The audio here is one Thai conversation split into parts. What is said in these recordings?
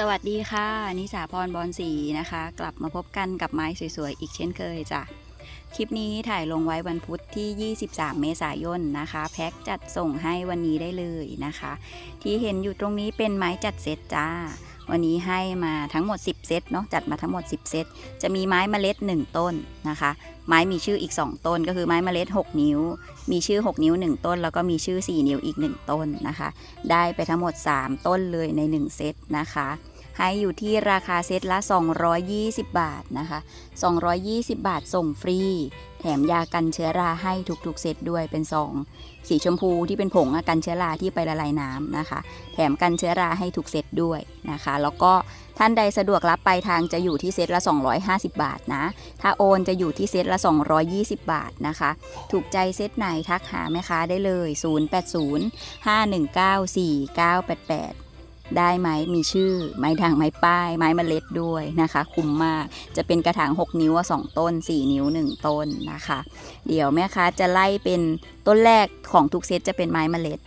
สวัสดีค่ะ นิสาพรบอลสีนะคะ กลับมาพบกันกับไม้สวยๆ อีกเช่นเคยจ้ะ คลิปนี้ถ่ายลงไว้วันพุธที่ 23 เมษายนนะคะ แพ็คจัดส่งให้วันนี้ได้เลยนะคะ ที่เห็นอยู่ตรงนี้เป็นไม้จัดเซตจ้า วันนี้ให้มาทั้งหมด 10 เซตเนาะจัดมาทั้งหมด 10 เซต จะมีไม้เมล็ด 1 ต้นนะคะ ไม้มีชื่ออีก 2 ต้น ก็คือไม้เมล็ด 6 นิ้ว มีชื่อ 6 นิ้ว 1 ต้น แล้วก็มีชื่อ 4 นิ้วอีก 1 ต้นนะคะ ได้ไปทั้งหมด 3 ต้นเลยใน 1 เซตนะคะ ให้อยู่ที่ราคาเซตละ 220 บาทนะคะ 220 บาทส่งฟรี แถมยากันเชื้อราให้ทุกๆ เซตด้วยเป็นซองสีชมพูที่เป็นผงกันเชื้อราที่ไปละลายน้ำนะคะ แถมกันเชื้อราให้ทุกเซตด้วยนะคะ แล้วก็ท่านใดสะดวกรับไปลายทางจะอยู่ที่เซตละ 250 บาทนะ ถ้าโอนจะอยู่ที่เซตละ 220 บาทนะคะ ถูกใจเซตไหนทักหาแม่ค้าได้เลย 080 519 4988 ได้ไหมมีชื่อ ไม้ด่างไม้ป้าย ไม้เมล็ดด้วยนะคะ คุ้มมากจะเป็นกระถาง 6 นิ้วอะ2ต้น 4 นิ้ว 1 ต้นนะคะ เดี๋ยวแม่ค้าจะไล่เป็นต้นแรกของทุกเซตจะเป็นไม้เมล็ด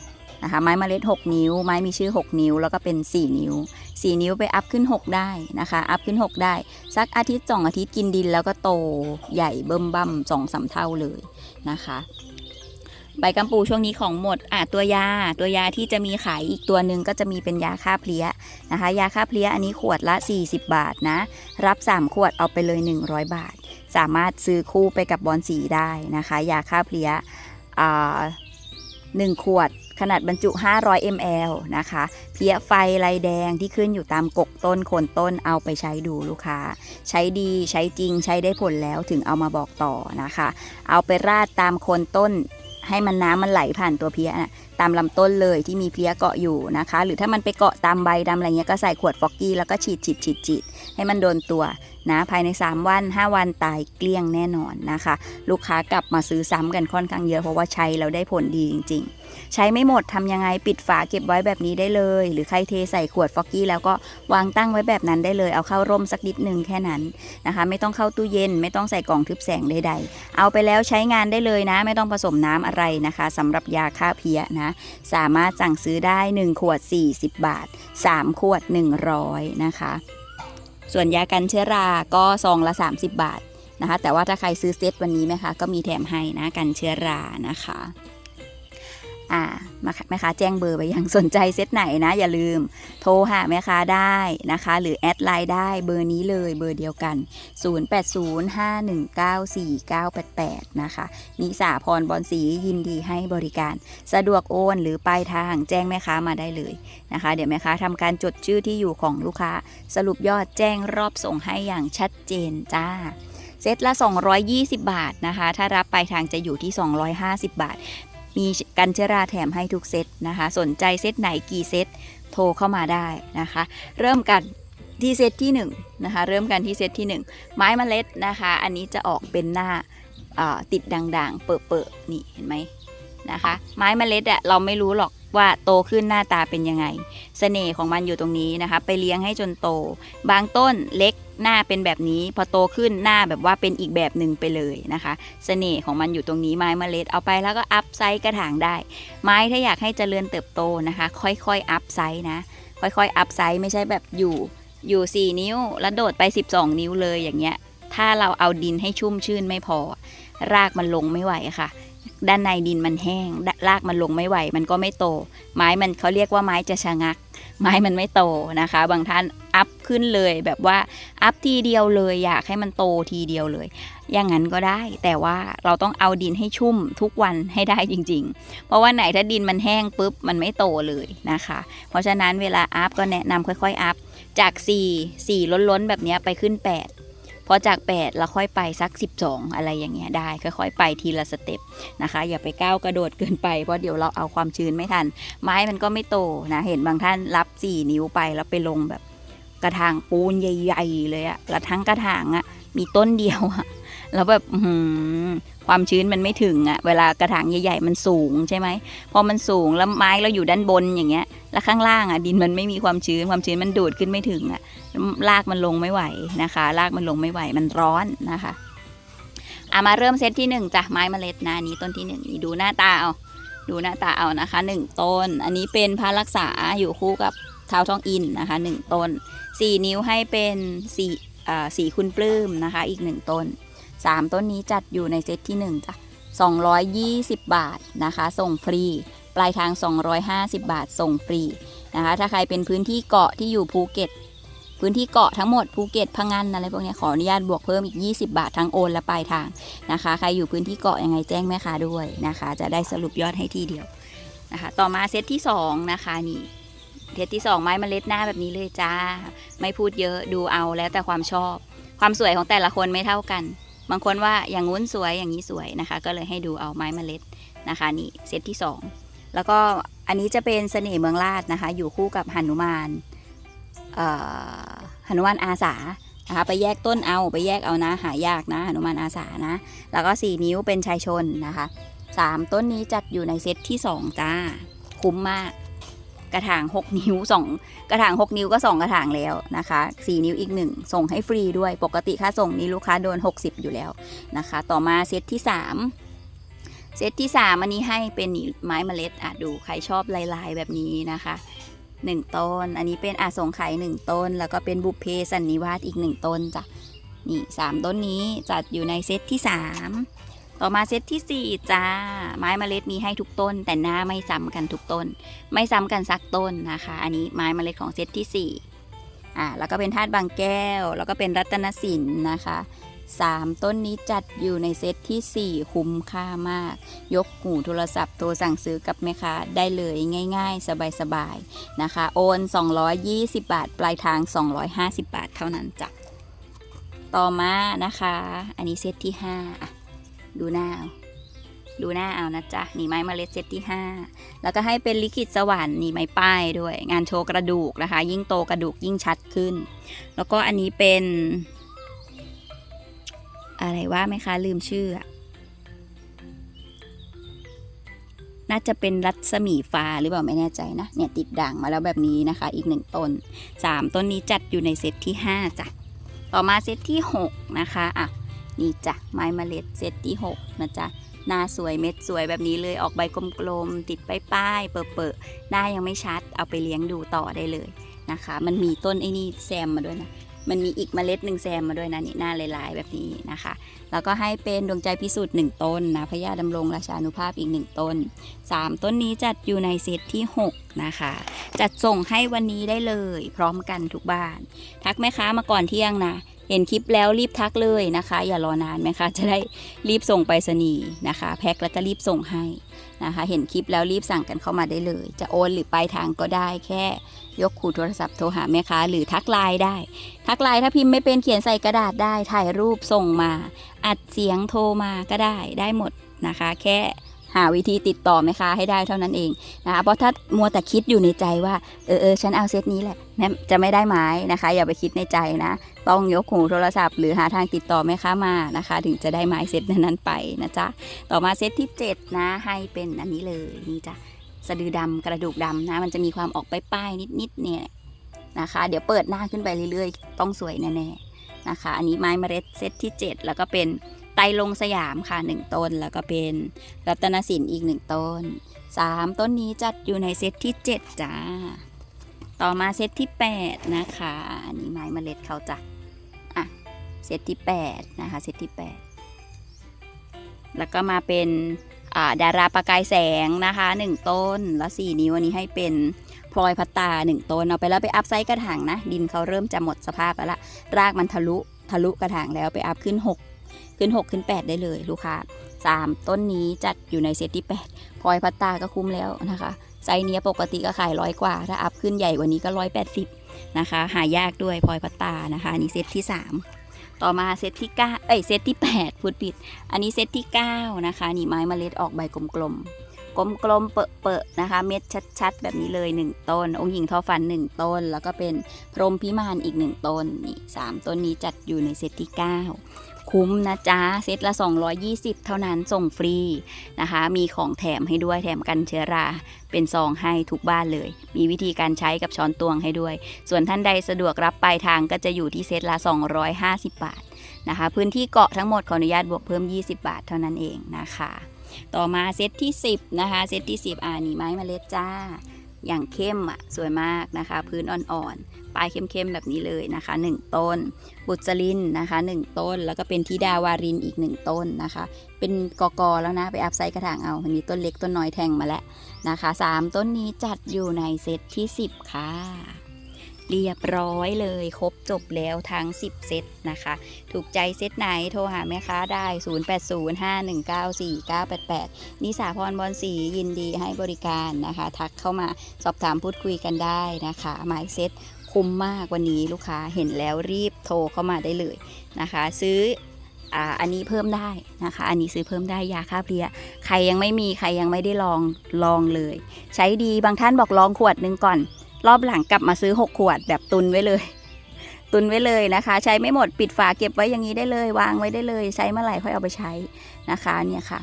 นะคะไม้เมล็ด 6 นิ้ว ไม้มีชื่อ 6 นิ้ว แล้วก็เป็น 4 นิ้ว 4 นิ้วไปอัพขึ้น 6 ได้นะคะ อัพขึ้น 6 ได้ สักอาทิตย์ 2 อาทิตย์กินดินแล้วก็โตใหญ่เบิ่มบั่มสองสามเท่าเลยนะคะ ใบกัมปูช่วงนี้ของหมดอะตัวยา ตัวยาที่จะมีขายอีกตัวหนึ่งก็จะมีเป็นยาฆ่าเพลี้ยนะคะ ยาฆ่าเพลี้ยอันนี้ขวดละ 40 บาทนะ รับ 3 ขวดเอาไปเลย 100 บาท สามารถซื้อคู่ไปกับบอลสีได้นะคะ ยาฆ่าเพลี้ยอ่าหนึ่งขวดขนาดบรรจุ 500 ml นะคะ เพลี้ยไฟลายแดงที่ขึ้นอยู่ตามกกต้นโคนต้นเอาไปใช้ดูลูกค้า ใช้ดีใช้จริงใช้ได้ผลแล้วถึงเอามาบอกต่อนะคะ เอาไปราดตามโคนต้น ให้มันน้ำมันไหลผ่านตัวเพี้ยน่ะตามลำต้นเลยที่มีเพี้ยเกาะอยู่นะคะ หรือถ้ามันไปเกาะตามใบตามอะไรเงี้ยก็ใส่ขวดฟอกกี้แล้วก็ฉีดฉีดฉีดฉีดให้มันโดนตัว นะภายใน 3 วัน 5 วันตายเกลี้ยงแน่นอนนะคะ ลูกค้ากลับมาซื้อซ้ำกันค่อนข้างเยอะเพราะว่าใช้แล้วได้ผลดีจริง ๆใช้ไม่หมดทำยังไงปิดฝาเก็บไว้แบบนี้ได้เลย หรือใครเทใส่ขวดฟอกกี้แล้วก็วางตั้งไว้แบบนั้นได้เลย เอาเข้าร่มสักนิดนึงแค่นั้นนะคะ ไม่ต้องเข้าตู้เย็น ไม่ต้องใส่กล่องทึบแสงใดๆ เอาไปแล้วใช้งานได้เลยนะ ไม่ต้องผสมน้ำอะไรนะคะสำหรับยาฆ่าเพี้ยนะ สามารถสั่งซื้อได้ 1 ขวด 40 บาท 3 ขวด 100 นะคะ ส่วนยากันเชื้อราก็ซองละ 30 บาทนะคะ แต่ว่าถ้าใครซื้อเซตวันนี้แม่คะ ก็มีแถมให้นะกันเชื้อรานะคะ อ่าแม่ค้าแจ้งเบอร์ไปยังสนใจเซตไหนนะ อย่าลืมโทรหาแม่ค้าได้นะคะ หรือแอดไลน์ได้เบอร์นี้เลยเบอร์เดียวกัน 0805194988 นะคะ นิสาพรบอลสียินดีให้บริการ สะดวกโอนหรือปลายทางแจ้งแม่ค้ามาได้เลยนะคะ เดี๋ยวแม่ค้าทำการจดชื่อที่อยู่ของลูกค้า สรุปยอดแจ้งรอบส่งให้อย่างชัดเจนจ้าเซตละ 220 บาทนะคะ ถ้ารับปลายทางจะอยู่ที่ 250 บาท มีกันเชื้อราแถมให้ทุกเซตนะคะ สนใจเซตไหนกี่เซตโทรเข้ามาได้นะคะ เริ่มกันที่เซตที่1นะคะเริ่มกันที่เซตที่ 1 ไม้เมล็ดนะคะ อันนี้จะออกเป็นหน้าติดด่างๆ เปิดๆนี่เห็นไหมนะคะ ไม้เมล็ดอะเราไม่รู้หรอก ว่าโตขึ้นหน้าตาเป็นยังไงเสน่ห์ของมันอยู่ตรงนี้นะคะ ไปเลี้ยงให้จนโต บางต้นเล็กหน้าเป็นแบบนี้ พอโตขึ้นหน้าแบบว่าเป็นอีกแบบหนึ่งไปเลยนะคะเสน่ห์ของมันอยู่ตรงนี้ไม้เมล็ดเอาไปแล้วก็อัพไซส์กระถางได้ ไม้ถ้าอยากให้เจริญเติบโตนะคะ ค่อยๆอัพไซส์นะ ค่อยๆอัพไซส์ไม่ใช่แบบอยู่อยู่ 4 นิ้ว แล้วโดดไป 12 นิ้วเลยอย่างเงี้ย ถ้าเราเอาดินให้ชุ่มชื่นไม่พอ รากมันลงไม่ไหวค่ะ ด้านในดินมันแห้งรากมันลงไม่ไหว มันก็ไม่โต ไม้มันเขาเรียกว่าไม้จะชะงัก ไม้มันไม่โตนะคะ บางท่านอัพขึ้นเลยแบบว่าอัพทีเดียวเลยอยากให้มันโตทีเดียวเลย อย่างนั้นก็ได้ แต่ว่าเราต้องเอาดินให้ชุ่มทุกวันให้ได้จริง ๆ เพราะว่าไหนถ้าดินมันแห้งปุ๊บมันไม่โตเลยนะคะ เพราะฉะนั้นเวลาอัพก็แนะนำค่อยๆอัพจาก 4 4 ล้นๆ แบบนี้ไปขึ้น 8 พอจาก 8 เราค่อยไปสัก 12 อะไรอย่างเงี้ยได้ค่อยๆไปทีละสเต็ปนะคะ อย่าไปก้าวกระโดดเกินไปเพราะเดี๋ยวเราเอาความชื้นไม่ทัน ไม้มันก็ไม่โตนะเห็นบางท่านรับ 4 นิ้วไปแล้วไปลงแบบกระถางปูนใหญ่ ๆ เลยอะกระทั่งกระถางอะมีต้นเดียวอะ แล้วแบบความชื้นมันไม่ถึงอะเวลากระถางใหญ่ๆมันสูงใช่ไหมพอมันสูงแล้วไม้เราอยู่ด้านบนอย่างเงี้ย แล้วข้างล่างอะดินมันไม่มีความชื้นความชื้นมันดูดขึ้นไม่ถึงอะรากมันลงไม่ไหวนะคะรากมันลงไม่ไหวมันร้อนนะคะอามาเริ่มเซตที่หนึ่งจ้ะไม้เมล็ดนะนี้ต้นที่หนึ่งนี่ดูหน้าตาเอาดูหน้าตาเอานะคะหนึ่งต้น อันนี้เป็นพระรักษาอยู่คู่กับเท้าทองอินนะคะหนึ่งต้น 4 นิ้วให้เป็นสี่อ่าสีคุณปลื้มนะคะ อีก 1 ต้น 3 ต้นนี้จัดอยู่ในเซตที่ 1จ้ะ220 บาทนะคะ ส่งฟรี ปลายทาง 250 บาทส่งฟรีนะคะ ถ้าใครเป็นพื้นที่เกาะที่อยู่ภูเก็ต พื้นที่เกาะทั้งหมดภูเก็ตพังงานอะไรพวกนี้ขออนุญาตบวกเพิ่มอีก 20 บาททั้งโอนและปลายทางนะคะ ใครอยู่พื้นที่เกาะยังไงแจ้งแม่ค้าด้วยนะคะ จะได้สรุปยอดให้ทีเดียวนะคะ ต่อมาเซตที่สองนะคะนี่เซตที่สองไม้เมล็ดหน้าแบบนี้เลยจ้า ไม่พูดเยอะดูเอาแล้วแต่ความชอบ ความสวยของแต่ละคนไม่เท่ากัน บางคนว่าอย่างงู้นสวยอย่างนี้สวยนะคะ ก็เลยให้ดูเอาไม้เมล็ดนะคะนี่เซตที่สองแล้วก็อันนี้จะเป็นเสน่ห์เมืองลาดนะคะ อยู่คู่กับหนุมานหนุมานอาสานะคะไปแยกต้นเอาไปแยกเอานะหายากนะหนุมานอาสานะ แล้วก็สี่นิ้วเป็นชายชนนะคะสามต้นนี้จัดอยู่ในเซตที่สองจ้า คุ้มมาก กระถาง 6 นิ้ว 2 กระถาง 6 นิ้วก็ 2 กระถางแล้วนะคะ 4 นิ้วอีก 1 ส่งให้ฟรีด้วยปกติค่าส่งนี้ลูกค้าโดน 60 อยู่แล้วนะคะ ต่อมาเซตที่ 3 เซตที่ 3 อันนี้ให้เป็นไม้เมล็ดอะดูใครชอบลายๆแบบนี้นะคะ1ต้น อันนี้เป็นอาสงไข่1ต้น แล้วก็เป็นบุพเพสันนิวาสอีก1ต้นจ้ะ นี่3ต้นนี้จัดอยู่ในเซตที่3 ต่อมาเซตที่ 4 จ้า ไม้เมล็ดมีให้ทุกต้น แต่หน้าไม่ซ้ำกันทุกต้น ไม่ซ้ำกันสักต้นนะคะ อันนี้ไม้เมล็ดของเซตที่4อ่าแล้วก็เป็นธาตุบางแก้ว แล้วก็เป็นรัตนสินนะคะสามต้นนี้จัดอยู่ในเซตที่ 4 คุ้มค่ามาก ยกหูโทรศัพท์โทรสั่งซื้อกับแม่ค้าได้เลยง่าย ๆ สบายๆนะคะ โอน 220 บาท ปลายทาง 250 บาทเท่านั้นจ้ะต่อมานะคะ อันนี้เซตที่5อะ ดูหน้าเอาดูหน้าเอานะจ๊ะนี่ไม้เมล็ดเซตที่ 5 แล้วก็ให้เป็นลิขิตสวรรค์นี่ไม้ป้ายด้วย งานโชว์กระดูกนะคะ ยิ่งโตกระดูกยิ่งชัดขึ้น แล้วก็อันนี้เป็น อะไรว่าไหมคะลืมชื่อ น่าจะเป็นรัศมีฟ้าหรือเปล่าไม่แน่ใจนะ เนี่ยติดด่างมาแล้วแบบนี้นะคะ อีกหนึ่งต้น 3 ต้นนี้จัดอยู่ในเซตที่ 5จ้ะต่อมาเซตที่ 6 นะคะอะ นี่จ้ะไม้เมล็ดเซตที่ 6 นะจ๊ะหน้าสวยเม็ดสวยแบบนี้เลยออกใบกลมๆติดป้ายๆเปิดๆหน้ายังไม่ชัดเอาไปเลี้ยงดูต่อได้เลยนะคะ มันมีต้นไอ้นี่แซมมาด้วยนะมันมีอีกเมล็ดหนึ่งแซมมาด้วยนะนี่หน้าลายๆแบบนี้นะคะ แล้วก็ให้เป็นดวงใจพิสูจน์หนึ่งต้นนะพญาดำรงราชานุภาพอีกหนึ่งต้น 3 ต้นนี้จัดอยู่ในเซตที่ 6นะคะ จัดส่งให้วันนี้ได้เลยพร้อมกันทุกบ้าน ทักแม่ค้ามาก่อนเที่ยงนะ เห็นคลิปแล้วรีบทักเลยนะคะ อย่ารอนานไหมคะจะได้รีบส่งไปรษณีย์นะคะ แพ็คแล้วก็รีบส่งให้นะคะ เห็นคลิปแล้วรีบสั่งกันเข้ามาได้เลย จะโอนหรือปลายทางก็ได้แค่ยกขูโทรศัพท์โทรหาแม่ค้าหรือทักไลน์ได้ ทักไลน์ถ้าพิมพ์ไม่เป็นเขียนใส่กระดาษได้ถ่ายรูปส่งมา อัดเสียงโทรมาก็ได้ได้หมดนะคะ แค่ หาวิธีติดต่อแม่ค้าให้ได้เท่านั้นเองนะคะเพราะถ้ามัวแต่คิดอยู่ในใจว่าเออเออฉันเอาเซตนี้แหละแม่จะไม่ได้ไม้นะคะ อย่าไปคิดในใจนะ ต้องยกหูโทรศัพท์หรือหาทางติดต่อแม่ค้ามานะคะ ถึงจะได้ไม้เซตนั้นๆไปนะจ๊ะต่อมาเซตที่ 7 นะให้เป็นอันนี้เลยนี่จ้ะสะดือดำกระดูกดำนะ มันจะมีความออกป้ายๆนิดๆเนี่ยนะคะ เดี๋ยวเปิดหน้าขึ้นไปเรื่อยๆ ต้องสวยแน่ๆนะคะ อันนี้ไม้เมล็ดเซตที่ 7 แล้วก็เป็น ไตลงสยามค่ะ 1 ต้น แล้วก็เป็นรัตนสินอีก 1 ต้น 3 ต้นนี้จัดอยู่ในเซตที่ 7 จ้า ต่อมาเซตที่ 8 นะคะ อันนี้ไม้เมล็ดเขาจ้ะอะเซตที่ 8 นะคะ เซตที่ 8 แล้วก็มาเป็นดาราประกายแสงนะคะ 1 ต้น แล้ว 4 นิ้วอันนี้ให้เป็นพลอยพัตตา 1 ต้น เอาไปแล้วไปอัพไซส์กระถางนะ ดินเขาเริ่มจะหมดสภาพแล้วละรากมันทะลุทะลุกระถางแล้วไปอัพขึ้น 6 ขึ้น 6 ขึ้น 8 ได้เลยลูกค้า 3 ต้นนี้จัดอยู่ในเซตที่8พลอยพัตตาก็คุ้มแล้วนะคะไซเนี้ยปกติก็ขายร้อยกว่า ถ้าอัพขึ้นใหญ่กว่านี้ก็ร้อยแปดสิบนะคะ หายากด้วยพลอยพัตตานะคะอันนี้เซตที่ 3 ต่อมาเซตที่9เอ้ยเซตที่8พูดผิด อันนี้เซตที่ 9 นะคะ นี่ไม้เมล็ดออกใบกลมๆกลมๆ เปอะๆนะคะ เม็ดชัดๆ แบบนี้เลย 1 ต้น องค์หญิงทอฟัน 1 ต้น แล้วก็เป็นพรหมพิมานอีก 1 ต้น นี่ 3 ต้นนี้จัดอยู่ในเซตที่ 9 คุ้มนะจ๊ะ เซตละ 220 เท่านั้นส่งฟรีนะคะ มีของแถมให้ด้วยแถมกันเชื้อรา เป็นซองให้ทุกบ้านเลย มีวิธีการใช้กับช้อนตวงให้ด้วย ส่วนท่านใดสะดวกรับปลายทางก็จะอยู่ที่เซตละ 250 บาทนะคะ พื้นที่เกาะทั้งหมดขออนุญาตบวกเพิ่ม 20 บาทเท่านั้นเองนะคะ ต่อมาเซตที่ 10 นะคะ เซตที่ 10 อ่านี่ไม้เมล็ดจ้า อย่างเข้มอะสวยมากนะคะ พื้นอ่อนๆ ปลายเข้มๆแบบนี้เลยนะคะ 1 ต้น บุษลินนะคะ 1 ต้น แล้วก็เป็นทิดาวารินอีก 1 ต้นนะคะ เป็นกอกอแล้วนะ ไปอัพไซต์กระถางเอามันมีต้นเล็กต้นน้อยแทงมาแล้วนะคะสามต้นนี้จัดอยู่ในเซตที่ 10 ค่ะเรียบร้อยเลยครบจบแล้วทั้ง 10 เซตนะคะ ถูกใจเซตไหนโทรหาแม่ค้าได้ 0805194988 นิสาพรบอลสียินดีให้บริการนะคะ ทักเข้ามาสอบถามพูดคุยกันได้นะคะ หมายเซต คุ้มมากวันนี้ลูกค้าเห็นแล้วรีบโทรเข้ามาได้เลยนะคะ ซื้ออันนี้เพิ่มได้นะคะ อันนี้ซื้อเพิ่มได้ยาฆ่าเพลี้ย ใครยังไม่มีใครยังไม่ได้ลองลองเลย ใช้ดีบางท่านบอกลองขวดหนึงก่อน รอบหลังกลับมาซื้อ 6 ขวดแบบตุนไว้เลย ตุนไว้เลยนะคะ ใช้ไม่หมดปิดฝาเก็บไว้อย่างนี้ได้เลย วางไว้ได้เลย ใช้เมื่อไหร่ค่อยเอาไปใช้นะคะเนี่ยค่ะ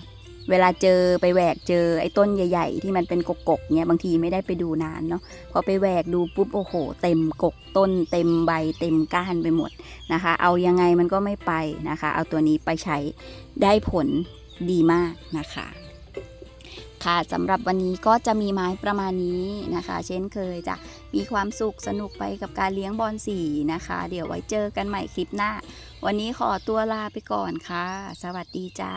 เวลาเจอไปแหวกเจอไอ้ต้นใหญ่ ๆ ที่มันเป็นกกๆเนี่ยบางทีไม่ได้ไปดูนานเนาะพอไปแหวกดูปุ๊บโอ้โห เต็มกกต้น เต็มใบ เต็มก้านไปหมดนะคะ เอายังไงมันก็ไม่ไปนะคะ เอาตัวนี้ไปใช้ได้ผลดีมากนะคะค่ะสำหรับวันนี้ก็จะมีไม้ประมาณนี้นะคะ เช่นเคยจะมีความสุขสนุกไปกับการเลี้ยงบอลสีนะคะ เดี๋ยวไว้เจอกันใหม่คลิปหน้า วันนี้ขอตัวลาไปก่อนค่ะ สวัสดีจ้า